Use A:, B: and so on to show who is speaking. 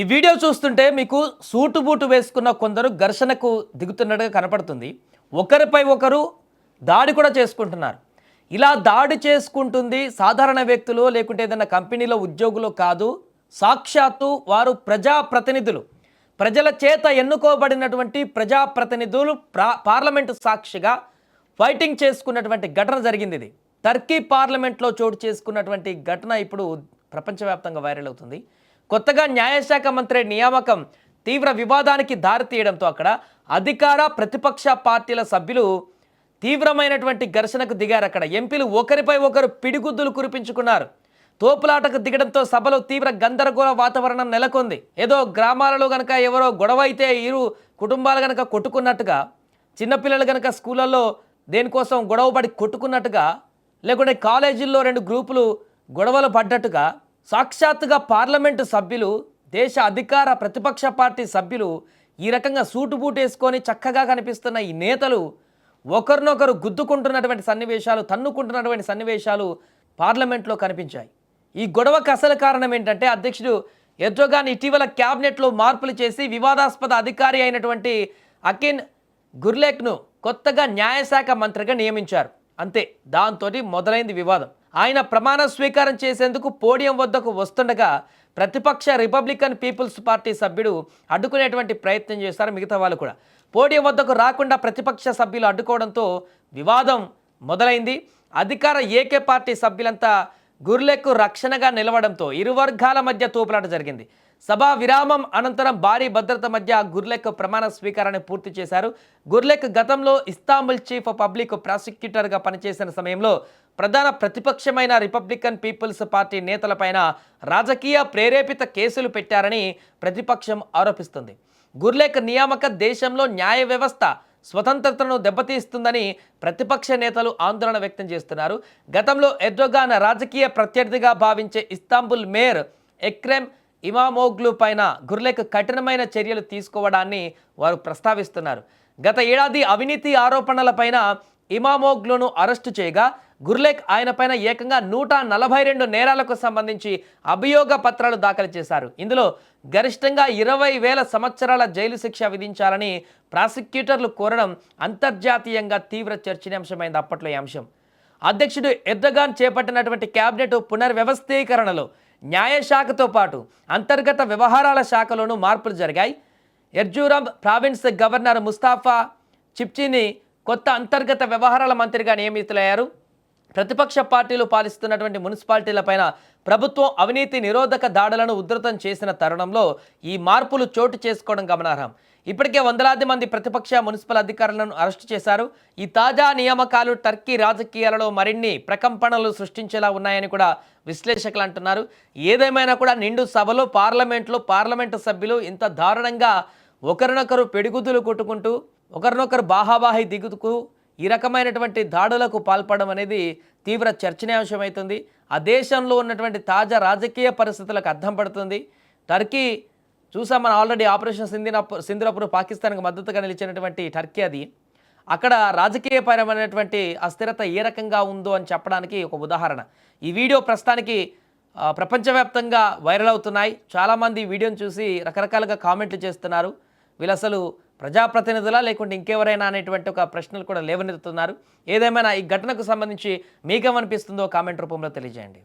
A: ఈ వీడియో చూస్తుంటే మీకు సూటు బూటు వేసుకున్న కొందరు ఘర్షణకు దిగుతున్నట్టుగా కనపడుతుంది. ఒకరిపై ఒకరు దాడి కూడా చేసుకుంటున్నారు. ఇలా దాడి చేసుకుంటుంది సాధారణ వ్యక్తులు లేకుంటే ఏదైనా కంపెనీలో ఉద్యోగులు కాదు. సాక్షాత్తు వారు ప్రజాప్రతినిధులు. ప్రజల చేత ఎన్నుకోబడినటువంటి ప్రజాప్రతినిధులు ప్రా పార్లమెంటు సాక్షిగా ఫైటింగ్ చేసుకున్నటువంటి ఘటన జరిగింది ఇది. టర్కీ పార్లమెంట్లో చోటు చేసుకున్నటువంటి ఘటన ఇప్పుడు ప్రపంచవ్యాప్తంగా వైరల్ అవుతుంది. కొత్తగా న్యాయశాఖ మంత్రి నియామకం తీవ్ర వివాదానికి దారితీయడంతో అక్కడ అధికార ప్రతిపక్ష పార్టీల సభ్యులు తీవ్రమైనటువంటి ఘర్షణకు దిగారు. అక్కడ ఎంపీలు ఒకరిపై ఒకరు పిడిగుద్దులు కురిపించుకున్నారు. తోపులాటకు దిగడంతో సభలో తీవ్ర గందరగోళ వాతావరణం నెలకొంది. ఏదో గ్రామాలలో గనక ఎవరో గొడవ అయితే ఇరు కుటుంబాలు గనక కొట్టుకున్నట్టుగా చిన్నపిల్లలు గనక స్కూళ్ళల్లో దేనికోసం గొడవపడి కొట్టుకున్నట్టుగా లేకుంటే కాలేజీల్లో రెండు గ్రూపులు గొడవలు పడ్డట్టుగా సాక్షాత్తుగా పార్లమెంటు సభ్యులు దేశ అధికార ప్రతిపక్ష పార్టీ సభ్యులు ఈ రకంగా సూటు బూటేసుకొని చక్కగా కనిపిస్తున్న ఈ నేతలు ఒకరినొకరు గుద్దుకుంటున్నటువంటి సన్నివేశాలు తన్నుకుంటున్నటువంటి సన్నివేశాలు పార్లమెంట్లో కనిపించాయి. ఈ గొడవకు అసలు కారణం ఏంటంటే అధ్యక్షుడు ఎర్డోగాన్ ఇటీవల క్యాబినెట్లో మార్పులు చేసి వివాదాస్పద అధికారి అయినటువంటి అకిన్ గుర్లేక్ను కొత్తగా న్యాయశాఖ మంత్రిగా నియమించారు. అంతే దాంతో మొదలైంది వివాదం. ఆయన ప్రమాణ స్వీకారం చేసేందుకు పోడియం వద్దకు వస్తుండగా ప్రతిపక్ష రిపబ్లికన్ పీపుల్స్ పార్టీ సభ్యుడు అడ్డుకునేటువంటి ప్రయత్నం చేశారు మిగతా వాళ్ళు కూడా. పోడియం వద్దకు రాకుండా ప్రతిపక్ష సభ్యులు అడ్డుకోవడంతో వివాదం మొదలైంది. అధికార ఏకే పార్టీ సభ్యులంతా గుర్లెక్కు రక్షణగా నిలవడంతో ఇరు వర్గాల మధ్య తోపులాట జరిగింది. సభా విరామం అనంతరం భారీ భద్రత మధ్య గుర్లెక్ ప్రమాణ స్వీకారాన్ని పూర్తి చేశారు. గుర్లెక్ గతంలో ఇస్తాంబుల్ చీఫ్ పబ్లిక్ ప్రాసిక్యూటర్గా పనిచేసిన సమయంలో ప్రధాన ప్రతిపక్షమైన రిపబ్లికన్ పీపుల్స్ పార్టీ నేతలపైన రాజకీయ ప్రేరేపిత కేసులు పెట్టారని ప్రతిపక్షం ఆరోపిస్తుంది. గుర్లెక్ నియామక దేశంలో న్యాయ వ్యవస్థ స్వతంత్రతను దెబ్బతీస్తుందని ప్రతిపక్ష నేతలు ఆందోళన వ్యక్తం చేస్తున్నారు. గతంలో ఎర్డోగాన్ రాజకీయ ప్రత్యర్థిగా భావించే ఇస్తాంబుల్ మేయర్ ఎక్రెమ్ ఇమామోగ్లు పైన గుర్లెక్ కఠినమైన చర్యలు తీసుకోవడాన్ని వారు ప్రస్తావిస్తున్నారు. గత ఏడాది అవినీతి ఆరోపణలపైన ఇమామోగ్లును అరెస్టు చేయగా గుర్లెక్ ఆయనపైన ఏకంగా నూట నలభై రెండు నేరాలకు సంబంధించి అభియోగ పత్రాలు దాఖలు చేశారు. ఇందులో గరిష్టంగా ఇరవై వేల సంవత్సరాల జైలు శిక్ష విధించాలని ప్రాసిక్యూటర్లు కోరడం అంతర్జాతీయంగా తీవ్ర చర్చనీయాంశమైంది అప్పట్లో ఈ అంశం. అధ్యక్షుడు ఎర్దగాన్ చేపట్టినటువంటి క్యాబినెట్ పునర్వ్యవస్థీకరణలో న్యాయశాఖతో పాటు అంతర్గత వ్యవహారాల శాఖలోనూ మార్పులు జరిగాయి. ఎర్జూరం ప్రావిన్స్ గవర్నర్ ముస్తాఫా చిప్చిని కొత్త అంతర్గత వ్యవహారాల మంత్రిగా నియమితులయ్యారు. ప్రతిపక్ష పార్టీలు పాలిస్తున్నటువంటి మున్సిపాలిటీలపైన ప్రభుత్వం అవినీతి నిరోధక దాడులను ఉధృతం చేసిన తరుణంలో ఈ మార్పులు చోటు చేసుకోవడం గమనార్హం. ఇప్పటికే వందలాది మంది ప్రతిపక్ష మున్సిపల్ అధికారులను అరెస్టు చేశారు. ఈ తాజా నియామకాలు టర్కీ రాజకీయాలలో మరిన్ని ప్రకంపనలు సృష్టించేలా ఉన్నాయని కూడా విశ్లేషకులు అంటున్నారు. ఏదేమైనా కూడా నిండు సభలో పార్లమెంట్లో పార్లమెంటు సభ్యులు ఇంత దారుణంగా ఒకరినొకరు పెడుగుదులు కొట్టుకుంటూ ఒకరినొకరు బాహాబాహి దిగుతుకు ఈ రకమైనటువంటి దాడులకు పాల్పడడం అనేది తీవ్ర చర్చనీయాంశమవుతుంది ఆ దేశంలో ఉన్నటువంటి తాజా రాజకీయ పరిస్థితులకు అర్థం పడుతుంది. టర్కీ చూసాం మనం ఆల్రెడీ ఆపరేషన్ సింధినప్పుడు సింధినప్పుడు పాకిస్తాన్కి మద్దతుగా నిలిచినటువంటి టర్కీ అది. అక్కడ రాజకీయపరమైనటువంటి అస్థిరత ఏ రకంగా ఉందో అని చెప్పడానికి ఒక ఉదాహరణ. ఈ వీడియో ప్రస్తుతానికి ప్రపంచవ్యాప్తంగా వైరల్ అవుతున్నాయి. చాలామంది ఈ వీడియోని చూసి రకరకాలుగా కామెంట్లు చేస్తున్నారు. వీళ్ళు అసలు ప్రజాప్రతినిధులా లేకుంటే ఇంకెవరైనా అనేటువంటి ఒక ప్రశ్నలు కూడా లేవనెత్తుతున్నారు. ఏదేమైనా ఈ ఘటనకు సంబంధించి మీకేమనిపిస్తుందో కామెంట్ రూపంలో తెలియజేయండి.